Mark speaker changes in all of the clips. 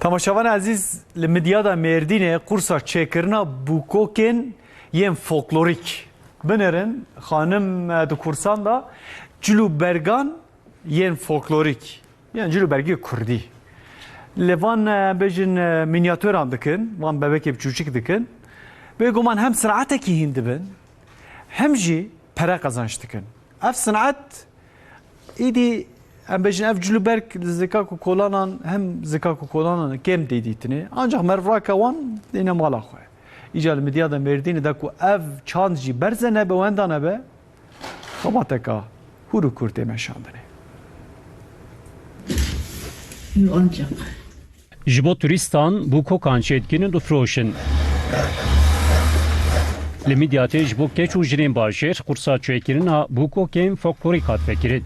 Speaker 1: Tamaşavan aziz li midyada Mêrdînê qursa çêkirina bûkokên yên folklorik. Binerin xanim di kursan da cilû bergan yên folklorik. Yani cilû bergî Kurdî. Li van bêjin minyatûran dikin, van bebekê biçûçik dikin. Bêguman hem sinatekî hîn dibin, hem jî pere qezanç dikin. Ev sinat İdi em bejin ev cilûberk zika ku kolanan hem zika ku kolanan kem dedîtini ancak mervraka wan dîne mala xwe. İca li midya da Mêrdînê de ku ev çand jî berze nebe wenda nebe xebateka hûr û kurtê meşandinê.
Speaker 2: Ancak.
Speaker 3: Ji bo turistan bû kokan çêtkinin difroşin. Li Midyatê ji bo keç û jinên bajêr qursa çêkirina bûkokên folklorik hat vekirin.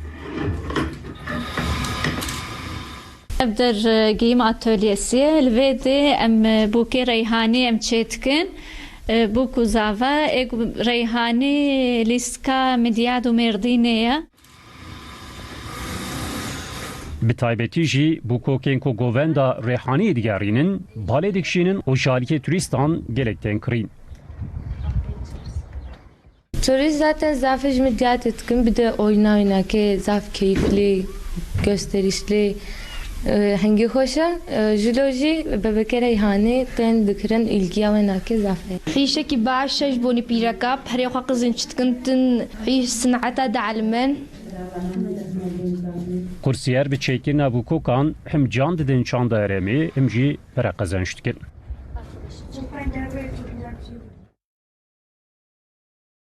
Speaker 4: Der giyim atölyesi elvede em buke reyhani em çetkin bu kuzava ek reyhani liska medyadu merdineye
Speaker 3: Bi taybetî jî bûkokên ku govenda rêhaniyê digerînin, balê dikişînin û jalîkê turistan gelek tên kirîn.
Speaker 5: Turist zaten zafı midyat etkin bir de oyna oyna ki zaf keyifli, gösterişli. هنگی خوشه جلوجی به بکر ایهانی تن دکرن ایلگیا و ناکی زفه
Speaker 6: خیشه کی باشش بونی پیرکا پریخوا قزن چتکن تن حیش سنعتا دعلمن
Speaker 3: Kursiyer bi çekirna bu kokan hem can didin çanda eremi hem ji pere kazançtikin.